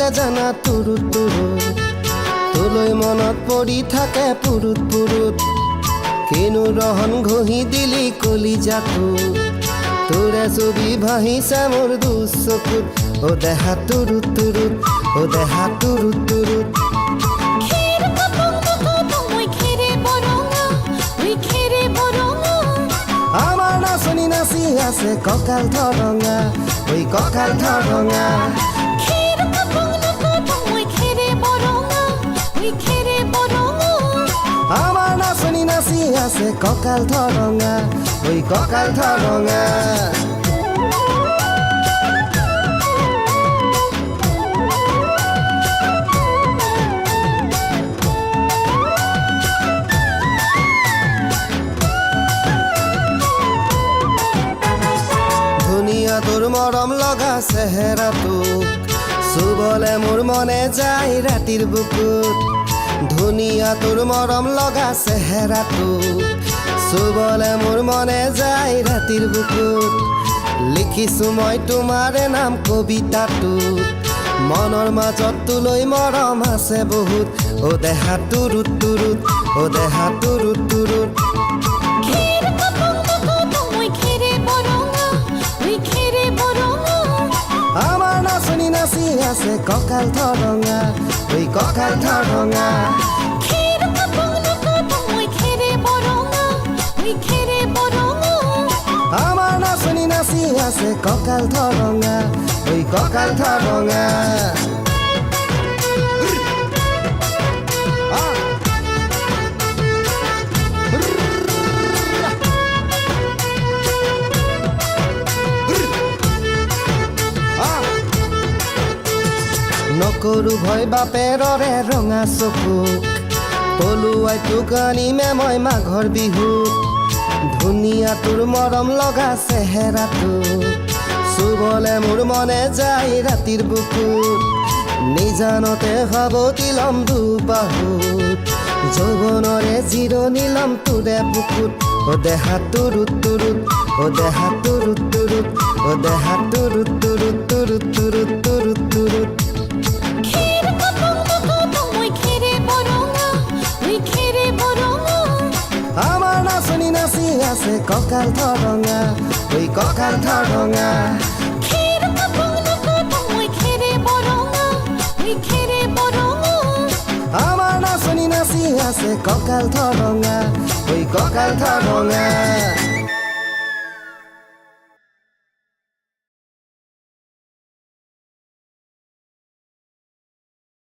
নাজানা তুৰু তুৰু তোলৈ মনত পৰি থাকে পুৰুত পুৰুত কিনো ৰহন ঘঁহি দিলি কলি কলিজাটো তোৰে ছবি ভাহিছে মোৰ দুচকুত অ দেহা তুৰুত তুৰুত অ দেহা তুৰুত তুৰুত আমাৰ নাচনী নাচি আছে কঁকাল ধৰঙা ঐ কঁকাল ধৰঙা আছে কঁকাল ধৰঙা ঐ কঁকাল ধৰঙা ধুনীয়া তোৰ মৰম লগা চুবলে মোৰ মনে যায় ৰাতিৰ বুকুত। ধুনীয়া তোৰ মৰম লগা চেহেৰাটো। চুবলে মোৰ মনে যায় ৰাতিৰ বুকুত। লিখিছো মই তোমাৰে নাম কবিতাটো। মনৰ মাজত তোলৈ মৰম আছে বহুত। অ দেহাটো তুৰুত তুৰুত অ দেহাটো তুৰুত তুৰুত কঁকাল ধৰঙা ওই কঁকাল ধৰঙা আমার নাচনি নাচি আছে কঁকাল ধৰঙা ঐ কঁকাল ধৰঙা নকৰো ভয় বাপেৰৰে ৰঙা চকুক। পলুৱাই তোক আনিমে মই মাঘৰ বিহুত ধুনীয়া তোৰ মৰম লগা চেহেৰাটো চুবলে মোৰ মনে যায় ৰাতিৰ বুকুত নিজানতে সাৱতি ল'ম দুবাহুত যৌৱনৰে জিৰণি ল'ম তোৰে বুকুত অ দেহা তুৰুত তুৰুত অ দেহা তুৰুত তুৰুত অ দেহা তুৰুত তুৰুত তুৰুত তুৰুত তুৰুত তুৰুত আছে কঁকাল ধরঙা ওই কঁকাল ধরঙা। আমার নাচনী নাচি আছে কঁকাল ধরঙা ওই কঁকাল ধৰঙা